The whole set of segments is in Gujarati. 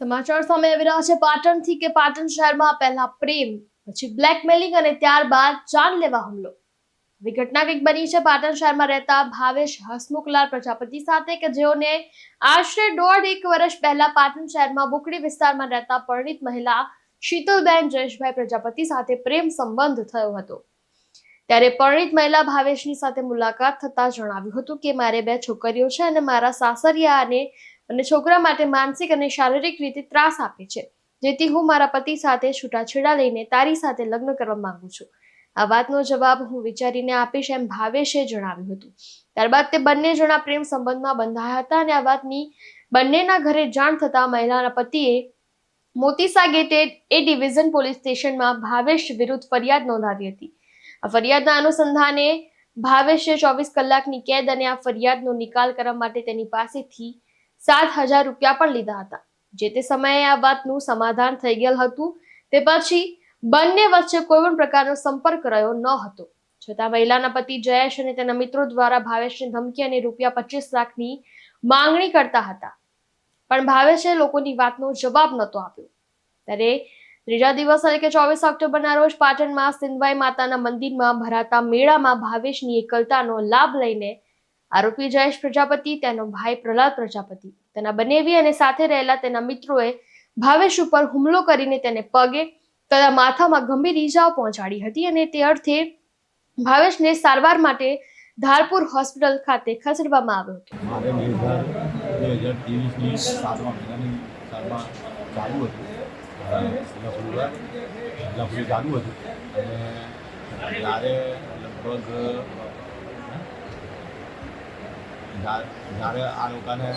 સમાચાર સામે આવી રહ્યા છે. પાટણથી કે પાટણ શહેરમાં પહેલા પ્રેમ, પછી બ્લેકમેલિંગ અને ત્યારબાદ જાનલેવા હુમલો. આવી ઘટના કંઈક બની છે. પાટણ શહેરમાં રહેતા ભાવેશ હસમુખલાલ પ્રજાપતિ સાથે કે જેઓને આશરે દોઢ એક વર્ષ પહેલા પાટણ શહેરમાં બુકડી વિસ્તારમાં રહેતા પરણિત મહિલા શીતલબેન જયેશભાઈ પ્રજાપતિ સાથે પ્રેમ સંબંધ થયો હતો. ત્યારે પરણિત મહિલા ભાવેશની સાથે મુલાકાત થતા જણાવ્યું હતું કે, મારે બે છોકરીઓ છે અને મારા સાસરિયા અને અને છોકરા માટે માનસિક અને શારીરિક રીતે ત્રાસ આપે છે. જેથી હું મારા પતિ સાથે છૂટાછેડા લઈને તારી સાથે લગ્ન કરવા માંગુ છું. આ વાતનો જવાબ હું વિચારીને આપીશ એમ ભાવેશે જણાવ્યું હતું. ત્યારબાદ તે બંને જણા પ્રેમ સંબંધમાં બંધાયા હતા અને આ વાતની બંનેના ઘરે જાણ થતા મહિલાના પતિએ મોતીસા ગેટે એ ડિવિઝન પોલીસ સ્ટેશનમાં ભાવેશ વિરુદ્ધ ફરિયાદ નોંધાવી હતી. આ ફરિયાદના અનુસંધાને ભાવેશે ચોવીસ કલાકની કેદ અને આ ફરિયાદનો નિકાલ કરવા માટે તેની પાસેથી સાત હજાર રૂપિયા પણ લીધા હતા. જે તે સમયે આ વાતનું સમાધાન થઈ ગયેલ હતું. તે પછી બંને વચ્ચે કોઈ પણ પ્રકારનો સંપર્ક રહ્યો ન હતો. છતાં મહિલાના પતિ જયેશ અને તેના મિત્રો દ્વારા ભાવેશને ધમકી અને રૂપિયા પચીસ લાખની માંગણી કરતા હતા. પણ ભાવેશે લોકોની વાતનો જવાબ નહોતો આપ્યો. ત્યારે ત્રીજા દિવસ એટલે કે ચોવીસ ઓક્ટોબરના રોજ પાટણમાં સિંધવાઈ માતાના મંદિરમાં ભરાતા મેળામાં ભાવેશની એકલતાનો લાભ લઈને આરોપી જયેશ પ્રજાપતિ, તેનો ભાઈ પ્રહલાદ પ્રજાપતિ. તેના બનેવી અને સાથે રહેલા તેના મિત્રોએ ભાવેશ ઉપર હુમલો કરીને તેને પગે તથા માથામાં ગંભીર ઈજાઓ પહોંચાડી હતી અને તે અર્થે ભાવેશને સારવાર માટે ધારપુર હોસ્પિટલ ખાતે ખસેડવામાં આવ્યો હતો. જ્યારે લગભગ જ્યારે આ લોકોને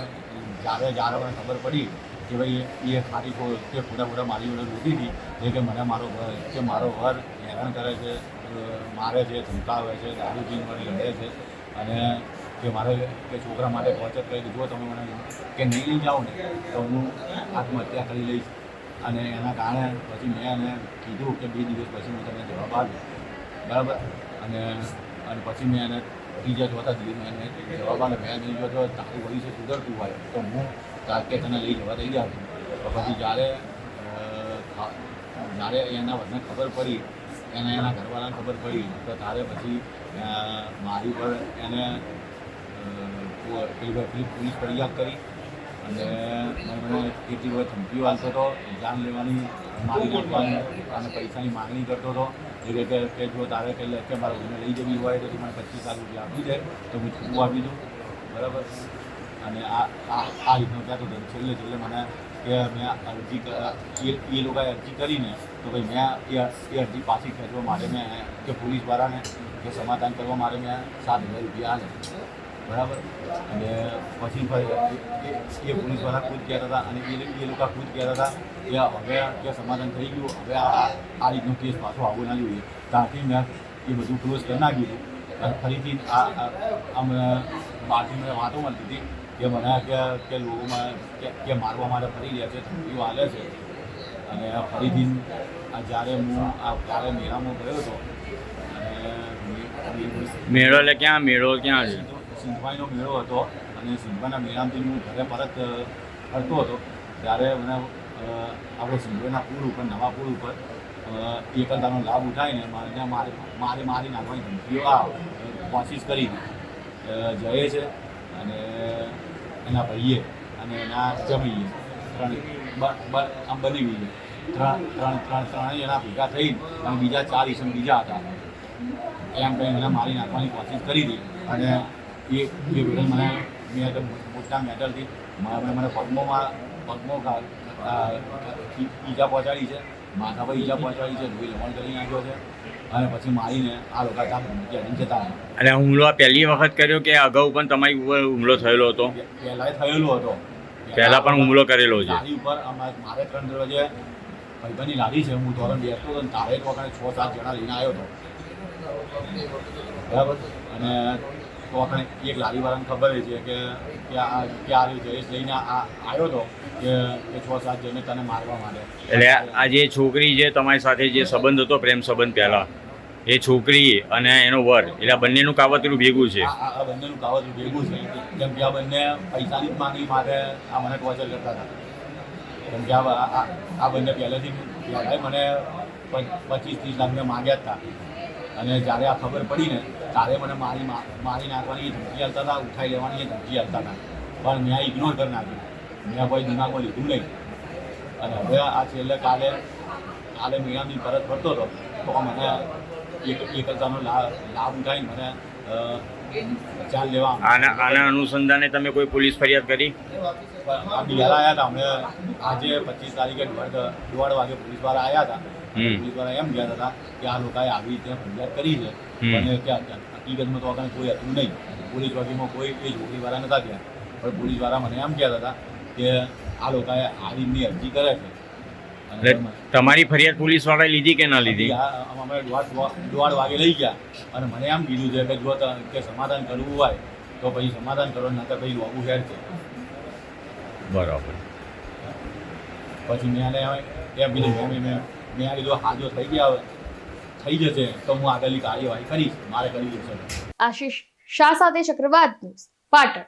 જ્યારે જ્યારે મને ખબર પડી કે ભાઈ, એ ખાલી કે ખોટા ખોટા મારી જોડે લૂંટી હતી, જે કે મને મારો કે મારો ઘર હેરાન કરે છે મારે છે, ધમકાવે છે, દારૂ પીને મને લડે છે અને કે મારે કે છોકરા માટે બચત કરી જો તમે મને કે નહીં લઈ જાઓ ને, તો હું આત્મહત્યા કરી લઈશ. અને એના કારણે પછી મેં એને કીધું કે બે દિવસ પછી હું તમને જવાબ આપ્યો બરાબર? અને અને પછી મેં એને ત્રીજા જોતા દિવસ એને જવાબ આપ્યો મેં નહીં જોતો તારું ભવિષ્ય સુધરતું હોય. તો હું તા- કે તને લઈ જવા તૈયાર છું. તો પછી જ્યારે જ્યારે એના બધાને ખબર પડી, એને એના ઘરવાળાને ખબર પડી, તો તારે પછી મારી પર એને પેલી પોલીસ ફરિયાદ કરી. અને એમણે કેટલી વખત ધમકીઓ આપતો હતો એક્ઝામ લેવાની મારી નાખવાની અને પૈસાની માંગણી કરતો હતો. એ રીતે કે જો તારે કે કે મારે મને લઈ જવી હોય તો તું મને પચીસ લાખ રૂપિયા આપી દે, તો હું છૂટું આપી દઉં. બરાબર? અને આ આ રીતનું કહેતો હતો છેલ્લે છેલ્લે મને કે મેં અરજી એ લોકોએ અરજી કરીને તો ભાઈ મેં એ અરજી પાછી ખેંચવા માટે મેં કે પોલીસવાળાને કે સમાધાન કરવા માટે મેં સાત હજાર રૂપિયા આલે. બરાબર? અને પછી એ- પોલીસવાળા ખુદ કહેતા હતા અને એ લોકો ખુદ કહેતા હતા કે હવે કે સમાધાન થઈ ગયું હવે આ આ- રીતનો કેસ પાછો આવવો ના જોઈએ. ત્યાંથી મેં એ બધું ક્લોઝ કરી નાખ્યું અને ફરીથી આમ બહારથી મને વાતો મળતી હતી કે મને કે કે લોકોમાં કે કે મારવા માટે ફરી રહ્યા છે ધમકીઓ હાલે છે. અને ફરીથી આ જ્યારે હું આ ત્યારે મેળામાં ગયો હતો અને મેળો એટલે ક્યાં? મેળો ક્યાં છે? સિંધવાઈનો મેળો હતો. અને સિંધવાઈના મેળામથી હું ઘરે પરત ફરતો હતો, ત્યારે મને આપણે સિંધવાઈના પુલ ઉપર, નવા પુલ ઉપર એકલતાનો લાભ ઉઠાવીને ત્યાં મારે મારે મારી નાખવાની ધમકીઓ આ કોશિશ કરી. જયે છે અને એના ભાઈએ અને એના જમીએ ત્રણ આમ બની ગઈ ત્રણ ત્રણ ત્રણ, ત્રણેય એના ભેગા થઈ અને બીજા ચાર ઈસમ બીજા હતા. એમ કંઈ મને મારી નાખવાની કોશિશ કરી હતી અને એ એ વિલન મને મેં તો મોટા મેટલથી મને મને પગમોમાં પગમો ઈજા પહોંચાડી છે. માથા પર ઈજા પહોંચાડી છે. લોહી લવણ કરી નાખ્યો છે. અને પછી મારીને આ લોકો જતા. અને હુમલો પહેલી વખત કર્યો કે અગાઉ પણ તમારી ઉપર હુમલો થયેલો હતો? પહેલાં થયેલો હતો. પહેલાં પણ હુમલો કરેલો છે. લારી ઉપર મારે ત્રણ દરવાજે ભાઈબંધની લારી છે. હું ધોરણ બેસતો હતો તારે એક વખત છ સાત જણા લઈને આવ્યો હતો. બરાબર? અને તો આપણે એક લારીવાળાને ખબર છે કે કે આ કે આ રહ્યો જયેશ લઈને આ આવ્યો હતો કે કે છ સાત જણને તને મારવા માટે એટલે આ જે છોકરી જે તમારી સાથે જે સંબંધ હતો પ્રેમ સંબંધ પહેલા એ છોકરી અને એનો વર એટલે આ બંનેનું કાવતરું ભેગું છે. આ બંનેનું કાવતરું ભેગું છે. કેમ કે આ બંને પૈસાની જ માંગણી માટે આ મને ટોર્ચર કરતા હતા. કેમ કે આ બંને પહેલેથી પહેલાંય મને પચીસ ત્રીસ લાખ મેં માંગ્યા હતા. અને જ્યારે આ ખબર પડી ને ત્યારે મને મારી મારી નાખવાની ધમકી હાલતા હતા, ઉઠાઈ લેવાની એ ધમકી હાલતા હતા. પણ મેં ઇગ્નોર કરી નાખ્યું. મેં કોઈ દિમાગમાં લીધું નહીં. અને હવે આ છેલ્લે કાલે કાલે મિયામી પરત ફરતો હતો. તો મને એક એકલતાનો લાભ લાભ ઉઠાવીને મને ચાલ લેવા. આના આના અનુસંધાને તમે કોઈ પોલીસ ફરિયાદ કરી? આ બિહાર આવ્યા હતા. અમે આજે પચીસ તારીખે દોઢ વાગે પોલીસવાળા આવ્યા હતા. પોલીસવાળા એમ કહેતા હતા કે આ લોકોએ આવી રીતે ફરિયાદ કરી છે. અને કે હકીકતમાં તો આપણે કોઈ હતું નહીં. પોલીસ ચોકીમાં કોઈ એ છોકરીવાળા નતા ગયા. પણ પોલીસવાળા મને એમ કહેતા હતા કે આ લોકોએ આ રીતની અરજી કરે છે. એટલે તમારી ફરિયાદ પોલીસ વાળાએ લીધી કે ના લીધી? આ અમે દોઢ વાગે લઈ ગયા. અને મને એમ કીધું છે કે જો કે સમાધાન કરવું હોય તો પછી સમાધાન કરો તો પછી લોબુ હેર છે. બરાબર. પછી મેં એને એમ કીધું મેં મેં મેં કીધું હાજો થઈ ગયા થઈ જશે તો હું આગળની કાર્યવાહી કરીશ મારે કરી જશે આશીષ શાહ સાથે ચક્રવાત ન્યૂઝ પાટણ.